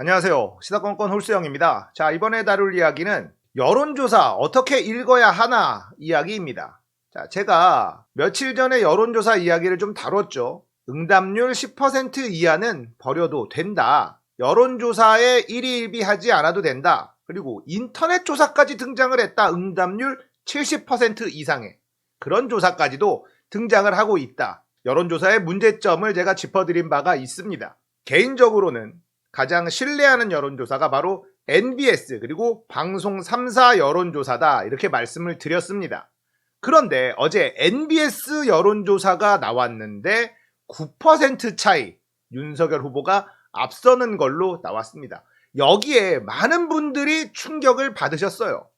안녕하세요. 시사건건 홀수영입니다. 자, 이번에 다룰 이야기는 여론조사 어떻게 읽어야 하나 이야기입니다. 자, 제가 며칠 전에 여론조사 이야기를 좀 다뤘죠. 응답률 10% 이하는 버려도 된다. 여론조사에 일희일비하지 않아도 된다. 그리고 인터넷 조사까지 등장을 했다. 응답률 70% 이상의 그런 조사까지도 등장을 하고 있다. 여론조사의 문제점을 제가 짚어드린 바가 있습니다. 개인적으로는 가장 신뢰하는 여론조사가 바로 NBS 그리고 방송 3사 여론조사다 이렇게 말씀을 드렸습니다. 그런데 어제 NBS 여론조사가 나왔는데 9% 차이 윤석열 후보가 앞서는 걸로 나왔습니다. 여기에 많은 분들이 충격을 받으셨어요.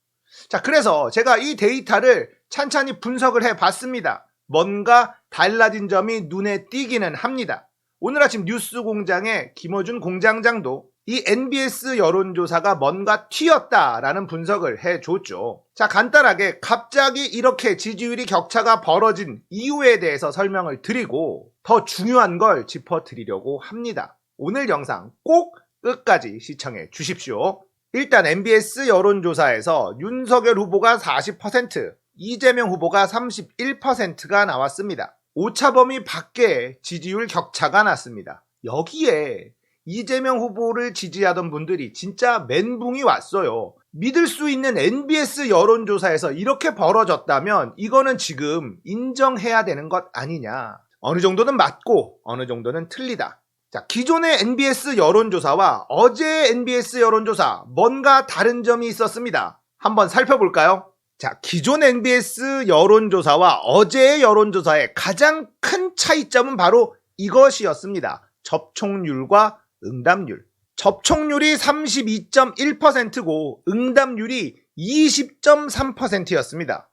자, 그래서 제가 이 데이터를 찬찬히 분석을 해 봤습니다. 뭔가 달라진 점이 눈에 띄기는 합니다. 오늘 아침 뉴스 공장의 김어준 공장장도 이 NBS 여론조사가 뭔가 튀었다라는 분석을 해줬죠. 자, 간단하게 갑자기 이렇게 지지율이 격차가 벌어진 이유에 대해서 설명을 드리고 더 중요한 걸 짚어드리려고 합니다. 오늘 영상 꼭 끝까지 시청해 주십시오. 일단 MBS 여론조사에서 윤석열 후보가 40%, 이재명 후보가 31%가 나왔습니다. 오차 범위 밖에 지지율 격차가 났습니다. 여기에 이재명 후보를 지지하던 분들이 진짜 멘붕이 왔어요. 믿을 수 있는 NBS 여론조사에서 이렇게 벌어졌다면 이거는 지금 인정해야 되는 것 아니냐. 어느 정도는 맞고 어느 정도는 틀리다. 자, 기존의 NBS 여론조사와 어제의 NBS 여론조사 뭔가 다른 점이 있었습니다. 한번 살펴볼까요? 자, 기존 NBS 여론조사와 어제의 여론조사의 가장 큰 차이점은 바로 이것이었습니다. 접촉률과 응답률. 접촉률이 32.1%고 응답률이 20.3%였습니다.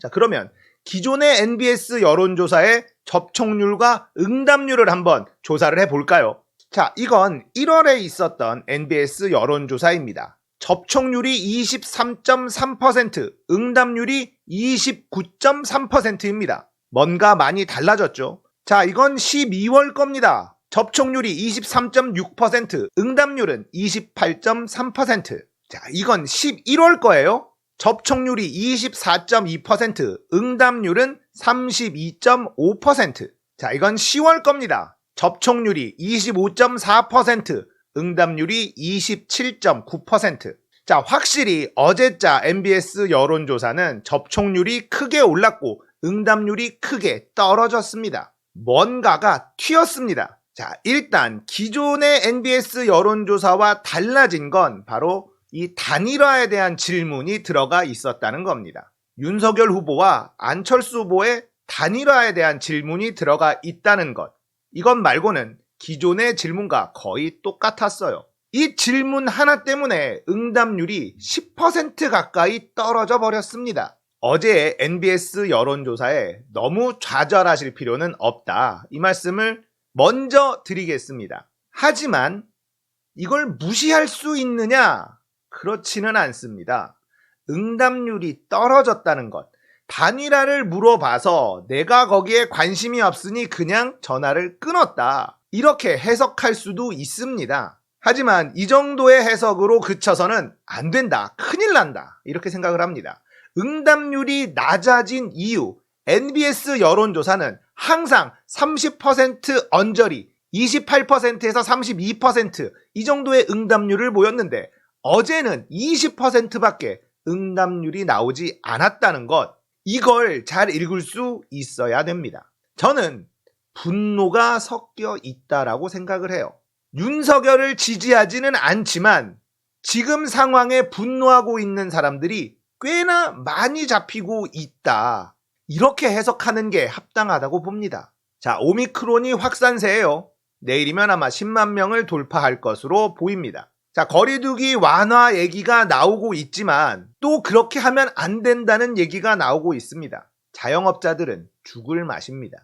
자, 그러면 기존의 NBS 여론조사의 접촉률과 응답률을 한번 조사를 해볼까요? 자, 이건 1월에 있었던 NBS 여론조사입니다. 접촉률이 23.3%, 응답률이 29.3%입니다. 뭔가 많이 달라졌죠? 자, 이건 12월 겁니다. 접촉률이 23.6%, 응답률은 28.3%. 자, 이건 11월 거예요. 접촉률이 24.2%, 응답률은 32.5%. 자, 이건 10월 겁니다. 접촉률이 25.4%, 응답률이 27.9%. 자, 확실히 어제자 MBS 여론조사는 접촉률이 크게 올랐고 응답률이 크게 떨어졌습니다. 뭔가가 튀었습니다. 자, 일단 기존의 NBS 여론조사와 달라진 건 바로 이 단일화에 대한 질문이 들어가 있었다는 겁니다. 윤석열 후보와 안철수 후보의 단일화에 대한 질문이 들어가 있다는 것. 이것 말고는 기존의 질문과 거의 똑같았어요. 이 질문 하나 때문에 응답률이 10% 가까이 떨어져 버렸습니다. 어제의 NBS 여론조사에 너무 좌절하실 필요는 없다. 이 말씀을 먼저 드리겠습니다. 하지만 이걸 무시할 수 있느냐? 그렇지는 않습니다. 응답률이 떨어졌다는 것. 단일화를 물어봐서 내가 거기에 관심이 없으니 그냥 전화를 끊었다. 이렇게 해석할 수도 있습니다. 하지만 이 정도의 해석으로 그쳐서는 안 된다. 큰일 난다. 이렇게 생각을 합니다. 응답률이 낮아진 이유, NBS 여론조사는 항상 30% 언저리, 28%에서 32%이 정도의 응답률을 보였는데 어제는 20%밖에 응답률이 나오지 않았다는 것. 이걸 잘 읽을 수 있어야 됩니다. 저는 분노가 섞여 있다라고 생각을 해요. 윤석열을 지지하지는 않지만 지금 상황에 분노하고 있는 사람들이 꽤나 많이 잡히고 있다. 이렇게 해석하는 게 합당하다고 봅니다. 자, 오미크론이 확산세예요. 내일이면 아마 10만 명을 돌파할 것으로 보입니다. 자, 거리두기 완화 얘기가 나오고 있지만 또 그렇게 하면 안 된다는 얘기가 나오고 있습니다. 자영업자들은 죽을 맛입니다.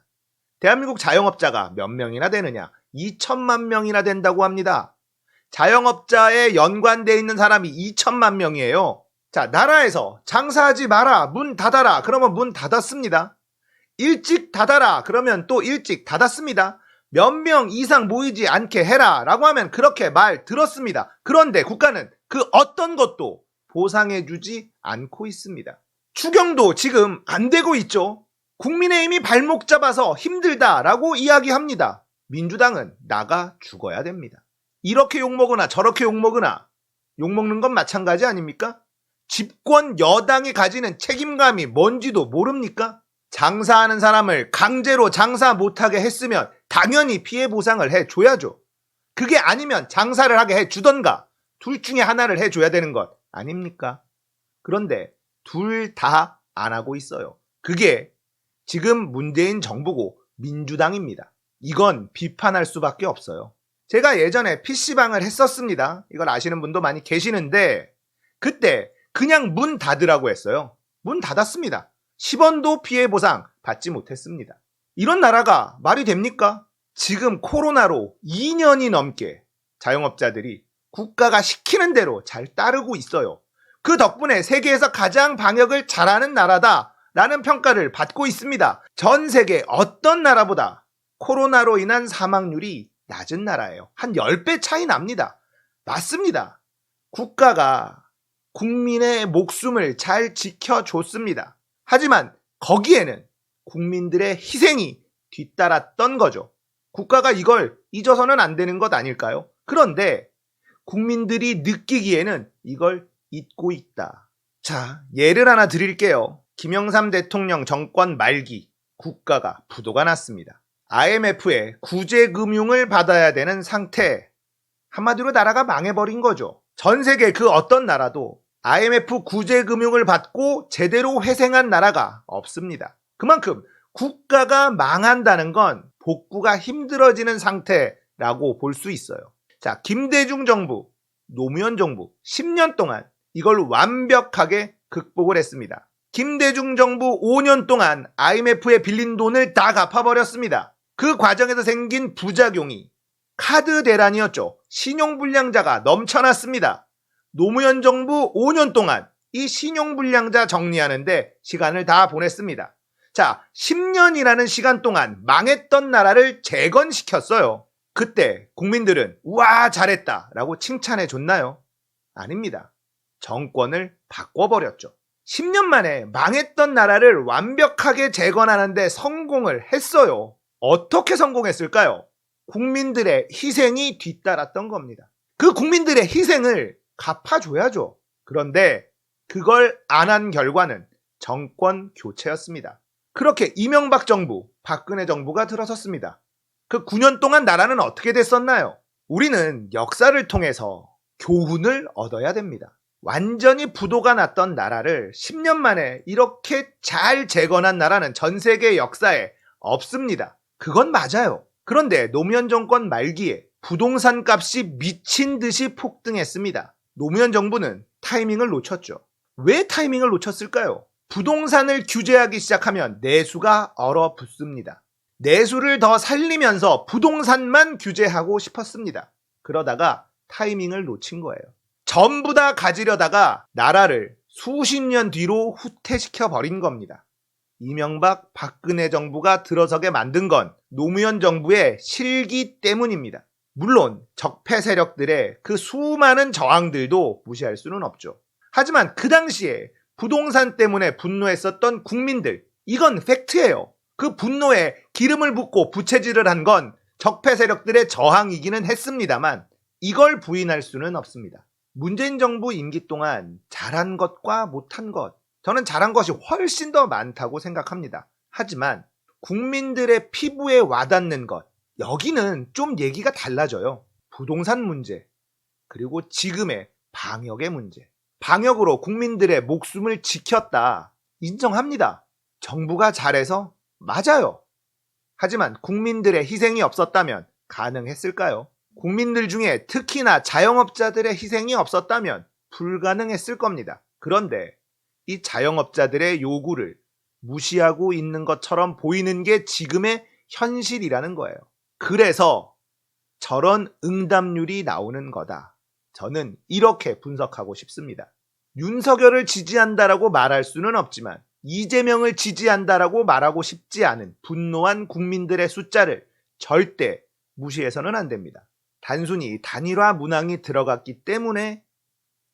대한민국 자영업자가 몇 명이나 되느냐? 2천만 명이나 된다고 합니다. 자영업자에 연관돼 있는 사람이 2천만 명이에요. 자, 나라에서 장사하지 마라, 문 닫아라, 그러면 문 닫았습니다. 일찍 닫아라, 그러면 또 일찍 닫았습니다. 몇 명 이상 모이지 않게 해라 라고 하면 그렇게 말 들었습니다. 그런데 국가는 그 어떤 것도 보상해주지 않고 있습니다. 추경도 지금 안 되고 있죠. 국민의힘이 발목 잡아서 힘들다라고 이야기합니다. 민주당은 나가 죽어야 됩니다. 이렇게 욕먹으나 저렇게 욕먹으나 욕먹는 건 마찬가지 아닙니까? 집권 여당이 가지는 책임감이 뭔지도 모릅니까? 장사하는 사람을 강제로 장사 못하게 했으면 당연히 피해 보상을 해줘야죠. 그게 아니면 장사를 하게 해주던가 둘 중에 하나를 해줘야 되는 것 아닙니까? 그런데 둘 다 안 하고 있어요. 그게 지금 문재인 정부고 민주당입니다. 이건 비판할 수밖에 없어요. 제가 예전에 PC방을 했었습니다. 이걸 아시는 분도 많이 계시는데 그때 그냥 문 닫으라고 했어요. 문 닫았습니다. 10원도 피해 보상 받지 못했습니다. 이런 나라가 말이 됩니까? 지금 코로나로 2년이 넘게 자영업자들이 국가가 시키는 대로 잘 따르고 있어요. 그 덕분에 세계에서 가장 방역을 잘하는 나라다 라는 평가를 받고 있습니다. 전 세계 어떤 나라보다 코로나로 인한 사망률이 낮은 나라예요. 한 10배 차이 납니다. 맞습니다. 국가가 국민의 목숨을 잘 지켜줬습니다. 하지만 거기에는 국민들의 희생이 뒤따랐던 거죠. 국가가 이걸 잊어서는 안 되는 것 아닐까요? 그런데 국민들이 느끼기에는 이걸 잊고 있다. 자, 예를 하나 드릴게요. 김영삼 대통령 정권 말기 국가가 부도가 났습니다. IMF의 구제금융을 받아야 되는 상태. 한마디로 나라가 망해버린 거죠. 전 세계 그 어떤 나라도 IMF 구제금융을 받고 제대로 회생한 나라가 없습니다. 그만큼 국가가 망한다는 건 복구가 힘들어지는 상태라고 볼 수 있어요. 자, 김대중 정부, 노무현 정부 10년 동안 이걸 완벽하게 극복을 했습니다. 김대중 정부 5년 동안 IMF에 빌린 돈을 다 갚아버렸습니다. 그 과정에서 생긴 부작용이 카드 대란이었죠. 신용불량자가 넘쳐났습니다. 노무현 정부 5년 동안 이 신용불량자 정리하는데 시간을 다 보냈습니다. 자, 10년이라는 시간 동안 망했던 나라를 재건시켰어요. 그때 국민들은 우와 잘했다 라고 칭찬해 줬나요? 아닙니다. 정권을 바꿔버렸죠. 10년 만에 망했던 나라를 완벽하게 재건하는데 성공을 했어요. 어떻게 성공했을까요? 국민들의 희생이 뒤따랐던 겁니다. 그 국민들의 희생을 갚아줘야죠. 그런데 그걸 안 한 결과는 정권 교체였습니다. 그렇게 이명박 정부, 박근혜 정부가 들어섰습니다. 그 9년 동안 나라는 어떻게 됐었나요? 우리는 역사를 통해서 교훈을 얻어야 됩니다. 완전히 부도가 났던 나라를 10년 만에 이렇게 잘 재건한 나라는 전 세계 역사에 없습니다. 그건 맞아요. 그런데 노무현 정권 말기에 부동산 값이 미친 듯이 폭등했습니다. 노무현 정부는 타이밍을 놓쳤죠. 왜 타이밍을 놓쳤을까요? 부동산을 규제하기 시작하면 내수가 얼어붙습니다. 내수를 더 살리면서 부동산만 규제하고 싶었습니다. 그러다가 타이밍을 놓친 거예요. 전부 다 가지려다가 나라를 수십 년 뒤로 후퇴시켜 버린 겁니다. 이명박 박근혜 정부가 들어서게 만든 건 노무현 정부의 실기 때문입니다. 물론 적폐 세력들의 그 수많은 저항들도 무시할 수는 없죠. 하지만 그 당시에 부동산 때문에 분노했었던 국민들, 이건 팩트예요. 그 분노에 기름을 붓고 부채질을 한 건 적폐 세력들의 저항이기는 했습니다만 이걸 부인할 수는 없습니다. 문재인 정부 임기 동안 잘한 것과 못한 것, 저는 잘한 것이 훨씬 더 많다고 생각합니다. 하지만 국민들의 피부에 와닿는 것, 여기는 좀 얘기가 달라져요. 부동산 문제, 그리고 지금의 방역의 문제. 방역으로 국민들의 목숨을 지켰다. 인정합니다. 정부가 잘해서 맞아요. 하지만 국민들의 희생이 없었다면 가능했을까요? 국민들 중에 특히나 자영업자들의 희생이 없었다면 불가능했을 겁니다. 그런데 이 자영업자들의 요구를 무시하고 있는 것처럼 보이는 게 지금의 현실이라는 거예요. 그래서 저런 응답률이 나오는 거다. 저는 이렇게 분석하고 싶습니다. 윤석열을 지지한다라고 말할 수는 없지만 이재명을 지지한다라고 말하고 싶지 않은 분노한 국민들의 숫자를 절대 무시해서는 안 됩니다. 단순히 단일화 문항이 들어갔기 때문에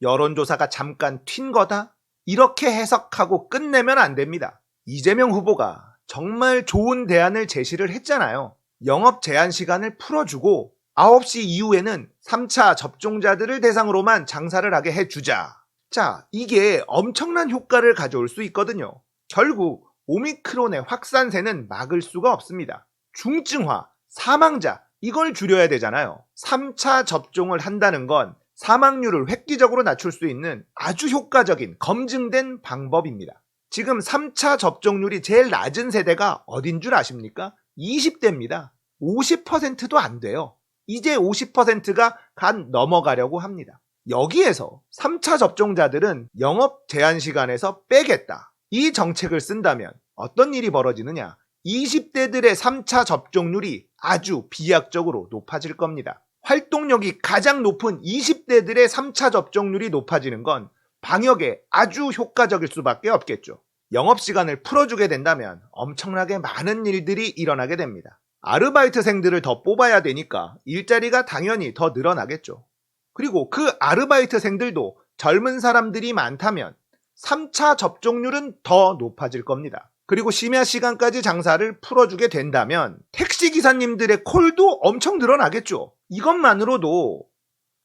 여론조사가 잠깐 튄 거다? 이렇게 해석하고 끝내면 안 됩니다. 이재명 후보가 정말 좋은 대안을 제시를 했잖아요. 영업 제한 시간을 풀어주고 9시 이후에는 3차 접종자들을 대상으로만 장사를 하게 해주자. 자, 이게 엄청난 효과를 가져올 수 있거든요. 결국 오미크론의 확산세는 막을 수가 없습니다. 중증화, 사망자, 이걸 줄여야 되잖아요. 3차 접종을 한다는 건 사망률을 획기적으로 낮출 수 있는 아주 효과적인 검증된 방법입니다. 지금 3차 접종률이 제일 낮은 세대가 어딘 줄 아십니까? 20대입니다. 50%도 안 돼요. 이제 50%가 간 넘어가려고 합니다. 여기에서 3차 접종자들은 영업 제한 시간에서 빼겠다. 이 정책을 쓴다면 어떤 일이 벌어지느냐? 20대들의 3차 접종률이 아주 비약적으로 높아질 겁니다. 활동력이 가장 높은 20대들의 3차 접종률이 높아지는 건 방역에 아주 효과적일 수밖에 없겠죠. 영업시간을 풀어주게 된다면 엄청나게 많은 일들이 일어나게 됩니다. 아르바이트생들을 더 뽑아야 되니까 일자리가 당연히 더 늘어나겠죠. 그리고 그 아르바이트생들도 젊은 사람들이 많다면 3차 접종률은 더 높아질 겁니다. 그리고 심야 시간까지 장사를 풀어주게 된다면 택시 기사님들의 콜도 엄청 늘어나겠죠. 이것만으로도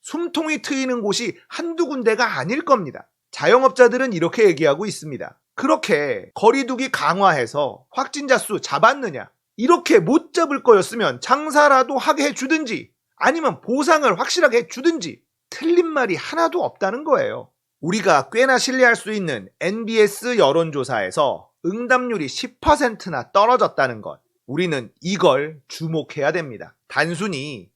숨통이 트이는 곳이 한두 군데가 아닐 겁니다. 자영업자들은 이렇게 얘기하고 있습니다. 그렇게 거리두기 강화해서 확진자 수 잡았느냐? 이렇게 못 잡을 거였으면 장사라도 하게 해주든지 아니면 보상을 확실하게 해주든지 틀린 말이 하나도 없다는 거예요. 우리가 꽤나 신뢰할 수 있는 NBS 여론조사에서 응답률이 10%나 떨어졌다는 것. 우리는 이걸 주목해야 됩니다. 단순히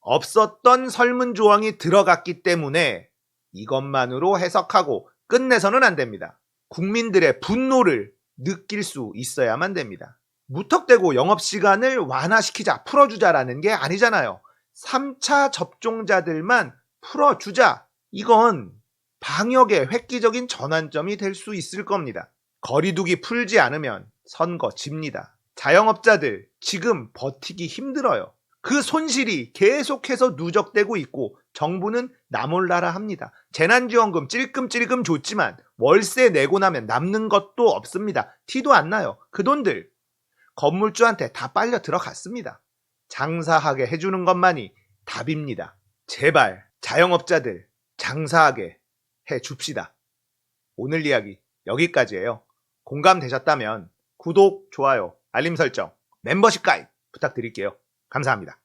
없었던 설문 조항이 들어갔기 때문에 이것만으로 해석하고 끝내서는 안 됩니다. 국민들의 분노를 느낄 수 있어야만 됩니다. 무턱대고 영업시간을 완화시키자, 풀어주자라는 게 아니잖아요. 3차 접종자들만 풀어주자. 이건 방역의 획기적인 전환점이 될 수 있을 겁니다. 거리두기 풀지 않으면 선거 집니다. 자영업자들 지금 버티기 힘들어요. 그 손실이 계속해서 누적되고 있고 정부는 나몰라라 합니다. 재난지원금 찔끔찔끔 줬지만 월세 내고 나면 남는 것도 없습니다. 티도 안 나요. 그 돈들 건물주한테 다 빨려 들어갔습니다. 장사하게 해주는 것만이 답입니다. 제발 자영업자들 장사하게 해 줍시다. 오늘 이야기 여기까지예요. 공감되셨다면 구독, 좋아요, 알림 설정, 멤버십 가입 부탁드릴게요. 감사합니다.